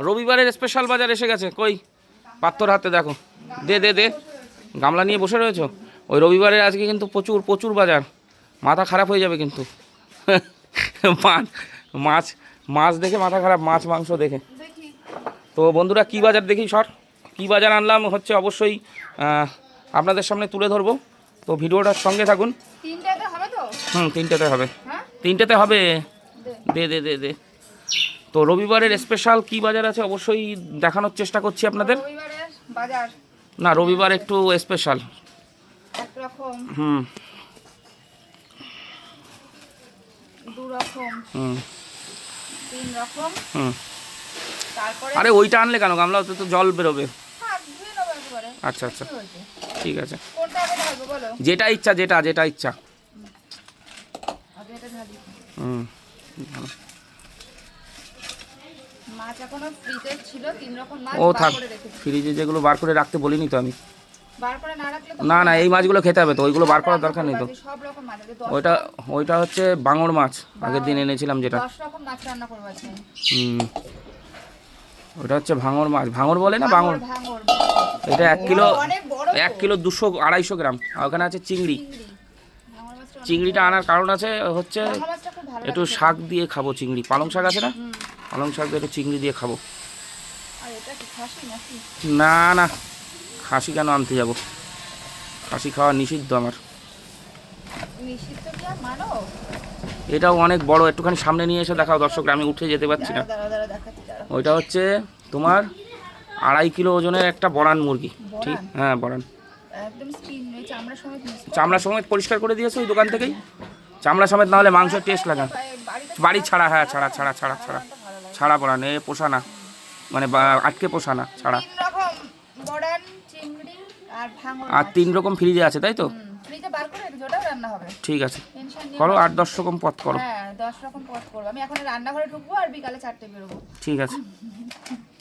রবিবারের স্পেশাল বাজার এসে গেছে। কই? পাত্তর হাতে দেখো। দে দে দে। গামলা নিয়ে বসে রয়েছো? ওই রবিবারের আজকে কিন্তু প্রচুর প্রচুর বাজার। মাথা খারাপ হয়ে যাবে কিন্তু। মাছ মাছ মাছ দেখে মাথা খারাপ মাছ মাংস দেখে। তো বন্ধুরা কি বাজার দেখি সর? কি বাজার আনলাম হচ্ছে অবশ্যই আপনাদের সামনে তুলে ধরবো। তো ভিডিওটার সঙ্গে থাকুন। তিনটাতে হবে তো? হুম তিনটেতে হবে। হ্যাঁ? তিনটেতে হবে। দে দে দে দে। তো রবিবারের স্পেশাল কি বাজার আছে অবশ্যই দেখানোর চেষ্টা করছি আপনাদের। বাজার। না রবিবার একটু স্পেশাল হুম। হুম। হুম। আরে ওইটা আনলে কেন? গামলা তো জল বেরোবে। হ্যাঁ আচ্ছা আচ্ছা। ঠিক আছে। যেটা ইচ্ছা যেটা যেটা ইচ্ছা। হুম। মাছ এখনও ফ্রিজে ছিল তিন রকম মাছ ও থাক ফ্রিজে যেগুলো বার করে রাখতে বলিনি তো আমি। না না এই মাছগুলো খেতে হবে তো ওইগুলো বার করার দরকার নেই তো। ওইটা ওইটা হচ্ছে বাঙর মাছ আগের দিন এনেছিলাম যেটা। হুম। ওটা হচ্ছে ভাঙর মাছ ভাঙর বলে না ভাঙর এটা এক কিলো এক কিলো দুশো আড়াইশো গ্রাম আর ওখানে আছে চিংড়ি। চিংড়িটা আনার কারণ আছে হচ্ছে একটু শাক দিয়ে খাব চিংড়ি। পালং শাক আছে না। পালং শাক দিয়ে একটু চিংড়ি দিয়ে খাব। না না খাসি কেন আনতে যাব? খাসি খাওয়া নিষিদ্ধ আমার। এটাও অনেক বড় একটুখানি সামনে নিয়ে এসে দেখাও দর্শকরা আমি উঠে যেতে পারছি না। ওইটা হচ্ছে তোমার আড়াই কিলো ওজনের একটা বড়ান মুরগি। ঠিক? হ্যাঁ ওই চামড়া সমেত মিস পরিষ্কার করে দিয়েছে ওই দোকান থেকেই? চামড়া সমেত না হলে মাংসের টেস্ট লাগে। বাড়ি ছাড়া হ্যাঁ ছাড়া ছাড়া ছাড়া। ছাড়া ছাড়া পড়ান এ পোষানা। মানে আটকে পোষা না ছাড়া আর তিন রকম ফ্রিজে আছে তাই তো? ঠিক আছে। করো আট দশ রকম পথ করো। হ্যাঁ দশ রকম পথ করব। আমি এখন রান্নাঘরে ঢুকবো আর বিকালে চারটে বেরোবো। ঠিক আছে।